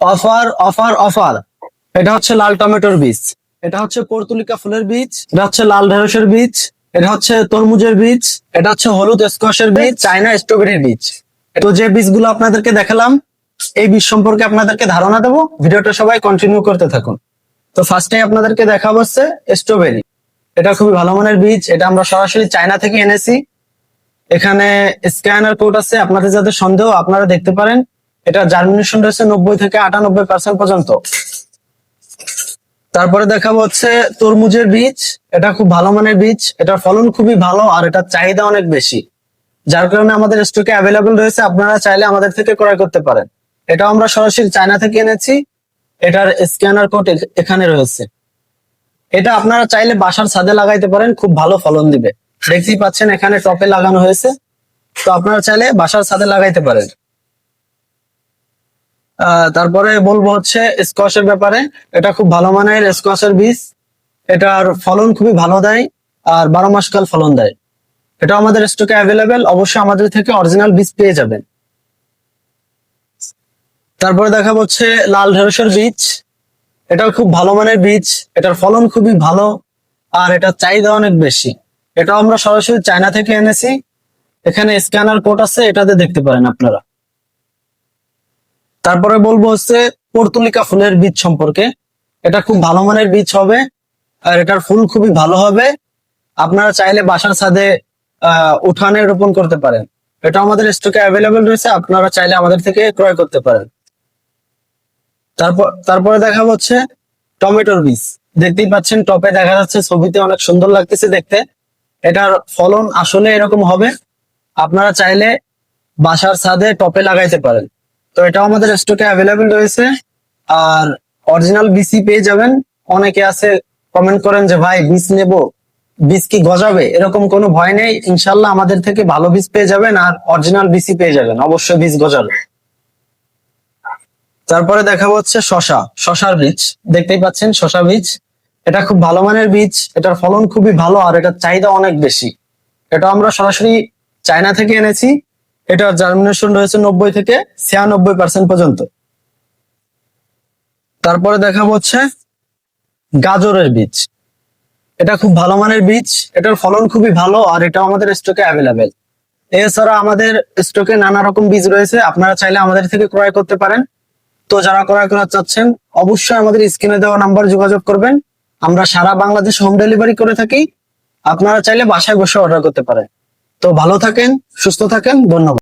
Offer offer offer. এটা হচ্ছে লাল টমেটোর বীজ। এটা হচ্ছে পর্তুলিকা ফুলের বীজ। এটা হচ্ছে লাল ঢেঁড়সের বীজ। এটা হচ্ছে তরমুজের বীজ। এটা হচ্ছে হলুদ স্কোয়াশের বীজ। চায়না স্ট্রবেরির বীজ। তো যে বীজগুলো আপনাদেরকে দেখালাম এই বীজ সম্পর্কে আপনাদেরকে ধারণা দেবো। ভিডিওটা সবাই কন্টিনিউ করতে থাকুন। তো ফার্স্টে আপনাদেরকে দেখা হচ্ছে স্ট্রবেরি এটা খুবই ভালো মানের বীজ। এটা আমরা সরাসরি চায়না থেকে এনেছি। এখানে স্ক্যানার কোড আছে। আপনাদের যাদের সন্দেহ আপনারা দেখতে পারেন। এটা জার্মিনেশন রয়েছে নব্বই থেকে আটানব্বই পার্সেন্ট পর্যন্ত। তারপরে দেখাবো হচ্ছে তরমুজের বীজ। এটা খুব ভালো মানের বীজ। এটার ফলন খুবই ভালো আর এটার চাহিদা অনেক বেশি। যার কারণে আমাদের স্টকে অ্যাভেলেবল রয়েছে। আপনারা চাইলে আমাদের থেকে ক্রয় করতে পারেন। এটাও আমরা সরাসরি চায়না থেকে এনেছি। এটার স্ক্যানার কোড এখানে রয়েছে। এটা আপনারা চাইলে বাসার ছাদে লাগাইতে পারেন। খুব ভালো ফলন দিবে। দেখতেই পাচ্ছেন এখানে টপে লাগানো হয়েছে। তো আপনারা চাইলে বাসার ছাদে লাগাইতে পারেন। তারপরে বলব হচ্ছে স্কোয়াশের ব্যাপারে। এটা খুব ভালো মানের স্কোয়াশের বীজ। এটার ফলন খুবই ভালো দেয় আর বারো মাস কাল ফলন দেয়। এটা আমাদের স্টকে অ্যাভেলেবেল অবশ্যই আমাদের থেকে অরিজিনাল বীজ পেয়ে যাবেন। তারপরে দেখা হচ্ছে লাল ঢেঁড়সের বীজ। এটাও খুব ভালো মানের বীজ। এটার ফলন খুবই ভালো আর এটার চাহিদা অনেক বেশি। এটাও আমরা সরাসরি চায়না থেকে এনেছি। এখানে স্ক্যানার কোড আছে, এটাতে দেখতে পারেন আপনারা। তারপরে বলব হচ্ছে পর্তুলিকা ফুলের বীজ সম্পর্কে। এটা খুব ভালো মানের বীজ হবে, আর এটার ফুল খুবই ভালো হবে। আপনারা চাইলে বাসার ছাদে উঠানে রোপণ করতে পারেন। এটা আমাদের স্টকে অ্যাভেলেবেল রয়েছে, আপনারা চাইলে আমাদের থেকে ক্রয় করতে পারেন। তারপর, তারপরে দেখা হচ্ছে টমেটোর বীজ। দেখতেই পাচ্ছেন, টপে দেখা যাচ্ছে ছবিতে অনেক সুন্দর লাগতেছে দেখতে। এটার ফলন আসলে এরকম হবে, আপনারা চাইলে বাসার ছাদে টপে লাগাইতে পারেন। তো এটাও আমাদের স্টকে অ্যাভেলেবেল রয়েছে। আর অরিজিনাল বিসি পেয়ে যাবেন। অনেকে আছে কমেন্ট করেন যে, ভাই, বীজ নেব, বীজ কি গজাবে? এরকম কোনো ভয় নেই। ইনশাল্লাহ আমাদের থেকে ভালো বীজ পেয়ে যাবেন আর অরিজিনাল বিসি পেয়ে যাবেন। অবশ্যই বীজ গজাবে। তারপরে দেখা হচ্ছে শশা, শশার বীজ। দেখতেই পাচ্ছেন, শশা বীজ। এটা খুব ভালো মানের বীজ। এটার ফলন খুবই ভালো আর এটার চাহিদা অনেক বেশি। এটা আমরা সরাসরি চায়না থেকে এনেছি। এটার জার্মিনেশন রয়েছে নব্বই থেকে ছিয়ানব্বই পার্সেন্ট পর্যন্ত। তারপরে দেখা হচ্ছে গাজরের বীজ। এটা খুব ভালো মানের বীজ, এটার ফলন খুবই ভালো আর এটা আমাদের স্টকে অ্যাভেলেবেল এছাড়া আমাদের স্টকে নানা রকম বীজ রয়েছে, আপনারা চাইলে আমাদের থেকে ক্রয় করতে পারেন। তো যারা ক্রয় করা চাচ্ছেন, অবশ্যই আমাদের স্ক্রিনে দেওয়া নাম্বার যোগাযোগ করবেন। আমরা সারা বাংলাদেশ হোম ডেলিভারি করে থাকি, আপনারা চাইলে বাসায় বসে অর্ডার করতে পারেন। তো ভালো থাকেন, সুস্থ থাকেন, ধন্যবাদ।